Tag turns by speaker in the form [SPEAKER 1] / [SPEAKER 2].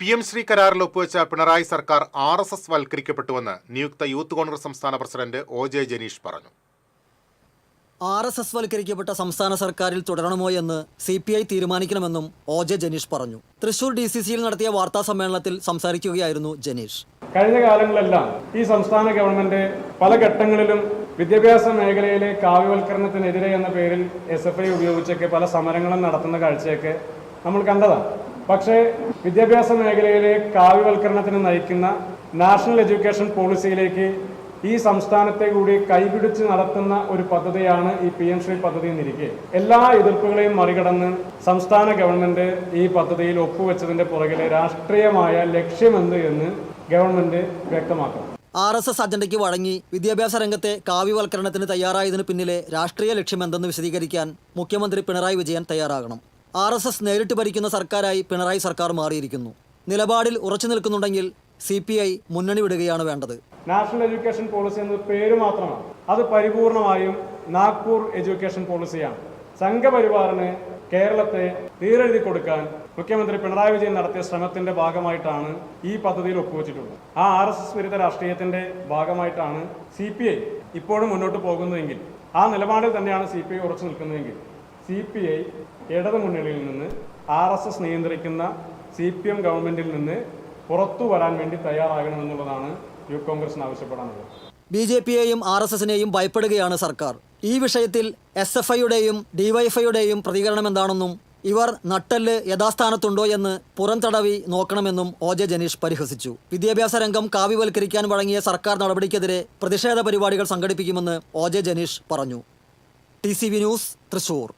[SPEAKER 1] P M Shri കരാറിൽ ഒപ്പുവെച്ച പിണറായി സർക്കാർ ആർ എസ് എസ് വൽക്കരിക്കപ്പെട്ടുവെന്ന് നിയുക്ത യൂത്ത് കോൺഗ്രസ് സംസ്ഥാന പ്രസിഡന്റ് ഒ ജെ ജനീഷ് പറഞ്ഞു.
[SPEAKER 2] ആർ എസ് എസ് വൽക്കരിക്കപ്പെട്ട സംസ്ഥാന സർക്കാരിൽ തുടരണമോ എന്ന് സി പി ഐ തീരുമാനിക്കണമെന്നും ഒ ജെ ജനീഷ് പറഞ്ഞു. തൃശൂർ ഡി സി സിയിൽ നടത്തിയ വാർത്താ സമ്മേളനത്തിൽ സംസാരിക്കുകയായിരുന്നു ജനീഷ്.
[SPEAKER 3] കഴിഞ്ഞ കാലങ്ങളിലെല്ലാം ഈ സംസ്ഥാന ഗവൺമെന്റ് പല ഘട്ടങ്ങളിലും വിദ്യാഭ്യാസ മേഖലയിലെ കാവ്യവൽക്കരണത്തിനെതിരെ എന്ന പേരിൽ എസ് എഫ് ഐ ഉപയോഗിച്ചൊക്കെ പല സമരങ്ങളും നടത്തുന്ന കാഴ്ചയൊക്കെ നമ്മൾ കണ്ടതാണ്. പക്ഷേ വിദ്യാഭ്യാസ മേഖലയിലെ കാവ്യവൽക്കരണത്തിന് നയിക്കുന്ന നാഷണൽ എഡ്യൂക്കേഷൻ പോളിസിയിലേക്ക് ഈ സംസ്ഥാനത്തെ കൂടി കൈപിടിച്ച് നടത്തുന്ന ഒരു പദ്ധതിയാണ് ഈ പി എം ശ്രീ പദ്ധതി എന്നിരിക്കെ. എല്ലാ എതിർപ്പുകളെയും മറികടന്ന് സംസ്ഥാന ഗവൺമെന്റ് ഈ പദ്ധതിയിൽ ഒപ്പുവെച്ചതിന്റെ പുറകിലെ രാഷ്ട്രീയമായ ലക്ഷ്യമെന്ത് എന്ന് ഗവൺമെന്റ് വ്യക്തമാക്കണം
[SPEAKER 2] ആർ എസ് എസ് അജണ്ടയ്ക്ക് വഴങ്ങി വിദ്യാഭ്യാസ രംഗത്തെ കാവ്യവൽക്കരണത്തിന് തയ്യാറായതിനു പിന്നിലെ രാഷ്ട്രീയ ലക്ഷ്യമെന്തെന്ന് വിശദീകരിക്കാൻ മുഖ്യമന്ത്രി പിണറായി വിജയൻ തയ്യാറാകണം. ആർ എസ് എസ് നേരിട്ട് ഭരിക്കുന്ന സർക്കാരായി പിണറായി സർക്കാർ മാറിയിരിക്കുന്നു. നിലപാടിൽ ഉറച്ചു നിൽക്കുന്നുണ്ടെങ്കിൽ സി പി ഐ മുന്നണി വിടുകയാണ് വേണ്ടത്.
[SPEAKER 3] നാഷണൽ എഡ്യൂക്കേഷൻ പോളിസി എന്നത് പേര് മാത്രമാണ്. അത് പരിപൂർണമായും നാഗ്പൂർ എഡ്യൂക്കേഷൻ പോളിസിയാണ്. സംഘപരിവാറിന് കേരളത്തെ തീരെഴുതി കൊടുക്കാൻ മുഖ്യമന്ത്രി പിണറായി വിജയൻ നടത്തിയ ശ്രമത്തിന്റെ ഭാഗമായിട്ടാണ് ഈ പദ്ധതിയിൽ ഒപ്പുവെച്ചിട്ടുള്ളത്. ആ ആർ എസ് എസ് വിരുദ്ധ രാഷ്ട്രീയത്തിന്റെ ഭാഗമായിട്ടാണ് സി പി ഐ ഇപ്പോഴും മുന്നോട്ട് പോകുന്നതെങ്കിൽ ആ നിലപാടിൽ തന്നെയാണ് സി പി ഐ ഉറച്ചു നിൽക്കുന്നതെങ്കിൽ സി പി ഐ ഇടതുമുന്നണിയിൽ നിന്ന് ആർ എസ് എസ് നിയന്ത്രിക്കുന്ന സി പി എം ഗവൺമെന്റിൽ നിന്ന് പുറത്തു വരാൻ വേണ്ടി തയ്യാറാകണമെന്നുള്ളതാണ് യൂത്ത് കോൺഗ്രസിന് ആവശ്യപ്പെടാനുള്ളത്.
[SPEAKER 2] ബി ജെ പിയെയും ആർ എസ് എസിനെയും ഭയപ്പെടുകയാണ് സർക്കാർ. ഈ വിഷയത്തിൽ എസ് എഫ് ഐയുടെയും ഡിവൈഎഫ്ഐയുടെയും പ്രതികരണം എന്താണെന്നും ഇവർ നട്ടെല്ല് യഥാസ്ഥാനത്തുണ്ടോ എന്ന് പുറംതടവി നോക്കണമെന്നും ഒ ജെ ജനീഷ് പരിഹസിച്ചു. വിദ്യാഭ്യാസ രംഗം കാവ്യവൽക്കരിക്കാൻ വഴങ്ങിയ സർക്കാർ നടപടിക്കെതിരെ പ്രതിഷേധ പരിപാടികൾ സംഘടിപ്പിക്കുമെന്ന് ഒ ജെ ജനീഷ് പറഞ്ഞു. T news Thrissur.